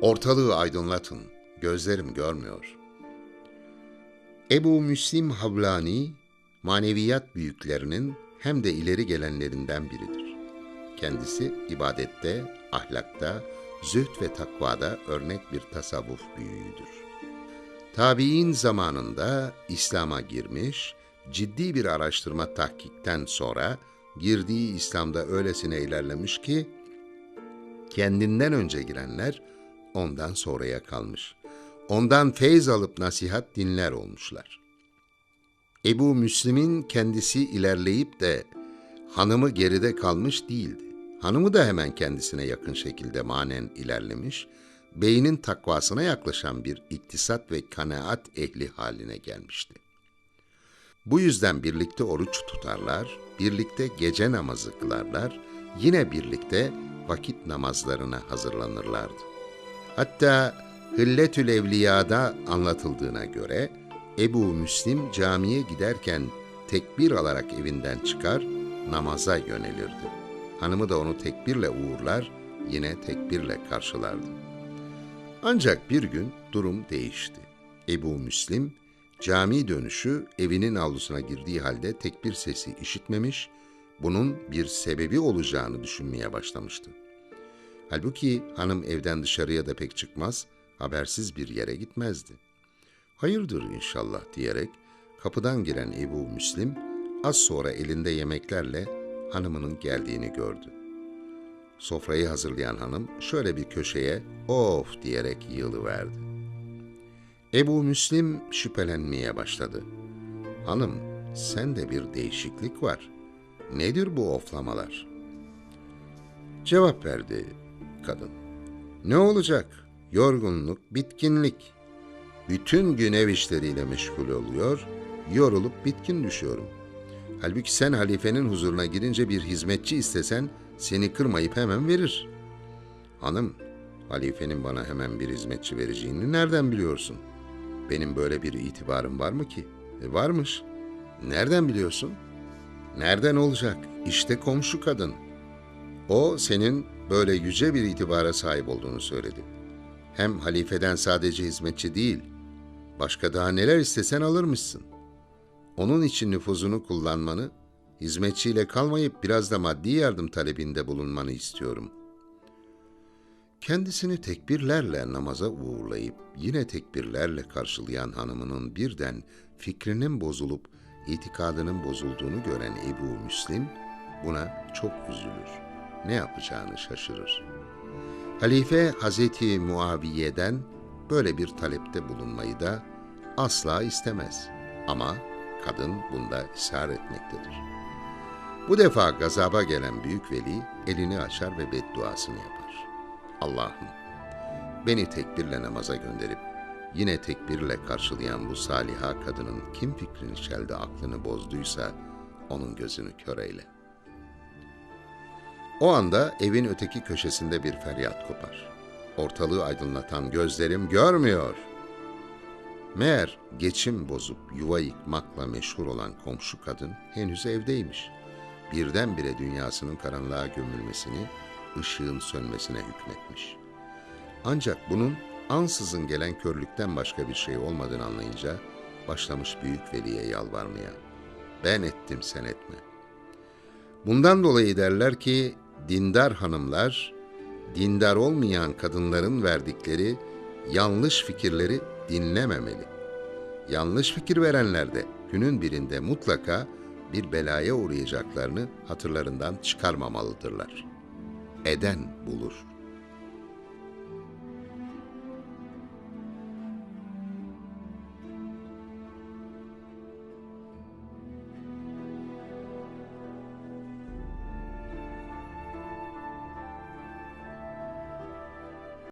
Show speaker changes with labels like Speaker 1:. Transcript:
Speaker 1: Ortalığı aydınlatın, gözlerim görmüyor. Ebu Müslim Havlani, maneviyat büyüklerinin hem de ileri gelenlerinden biridir. Kendisi ibadette, ahlakta, zühd ve takvada örnek bir tasavvuf büyüğüdür. Tabi'in zamanında İslam'a girmiş, ciddi bir araştırma tahkikten sonra girdiği İslam'da öylesine ilerlemiş ki, kendinden önce girenler ondan sonraya kalmış. Ondan feyz alıp nasihat dinler olmuşlar. Ebu Müslim'in kendisi ilerleyip de hanımı geride kalmış değildi. Hanımı da hemen kendisine yakın şekilde manen ilerlemiş, beynin takvasına yaklaşan bir iktisat ve kanaat ehli haline gelmişti. Bu yüzden birlikte oruç tutarlar, birlikte gece namazı kılarlar, yine birlikte vakit namazlarına hazırlanırlardı. Hatta Hilletül Evliya'da anlatıldığına göre Ebu Müslim camiye giderken tekbir alarak evinden çıkar, namaza yönelirdi. Hanımı da onu tekbirle uğurlar, yine tekbirle karşılardı. Ancak bir gün durum değişti. Ebu Müslim cami dönüşü evinin avlusuna girdiği halde tekbir sesi işitmemiş, bunun bir sebebi olacağını düşünmeye başlamıştı. Halbuki hanım evden dışarıya da pek çıkmaz, habersiz bir yere gitmezdi. Hayırdır inşallah diyerek kapıdan giren Ebu Müslim az sonra elinde yemeklerle hanımının geldiğini gördü. Sofrayı hazırlayan hanım şöyle bir köşeye of diyerek yığılıverdi. Ebu Müslim şüphelenmeye başladı. Hanım, sende bir değişiklik var. Nedir bu oflamalar? Cevap verdi kadın. Ne olacak? Yorgunluk, bitkinlik. Bütün gün ev işleriyle meşgul oluyor, yorulup bitkin düşüyorum. Halbuki sen halifenin huzuruna girince bir hizmetçi istesen seni kırmayıp hemen verir. Hanım, halifenin bana hemen bir hizmetçi vereceğini nereden biliyorsun? Benim böyle bir itibarım var mı ki? E varmış. Nereden biliyorsun? Nereden olacak? İşte komşu kadın. O senin böyle yüce bir itibara sahip olduğunu söyledi. Hem halifeden sadece hizmetçi değil, başka daha neler istesen alırmışsın. Onun için nüfuzunu kullanmanı, hizmetçiyle kalmayıp biraz da maddi yardım talebinde bulunmanı istiyorum. Kendisini tekbirlerle namaza uğurlayıp yine tekbirlerle karşılayan hanımının birden fikrinin bozulup itikadının bozulduğunu gören Ebu Müslim buna çok üzülür. Ne yapacağını şaşırır. Halife Hazreti Muaviye'den böyle bir talepte bulunmayı da asla istemez. Ama kadın bunda ısrar etmektedir. Bu defa gazaba gelen büyük veli elini açar ve bedduasını yapar. Allah'ım beni tekbirle namaza gönderip yine tekbirle karşılayan bu saliha kadının kim fikrini çelde aklını bozduysa onun gözünü kör eyle. O anda evin öteki köşesinde bir feryat kopar. Ortalığı aydınlatan gözlerim görmüyor. Meğer geçim bozup yuva yıkmakla meşhur olan komşu kadın henüz evdeymiş. Birdenbire dünyasının karanlığa gömülmesini, ışığın sönmesine hükmetmiş. Ancak bunun ansızın gelen körlükten başka bir şey olmadığını anlayınca başlamış büyük veliye yalvarmaya. Ben ettim sen etme. Bundan dolayı derler ki dindar hanımlar, dindar olmayan kadınların verdikleri yanlış fikirleri dinlememeli. Yanlış fikir verenler de günün birinde mutlaka bir belaya uğrayacaklarını hatırlarından çıkarmamalıdırlar. Eden bulur.''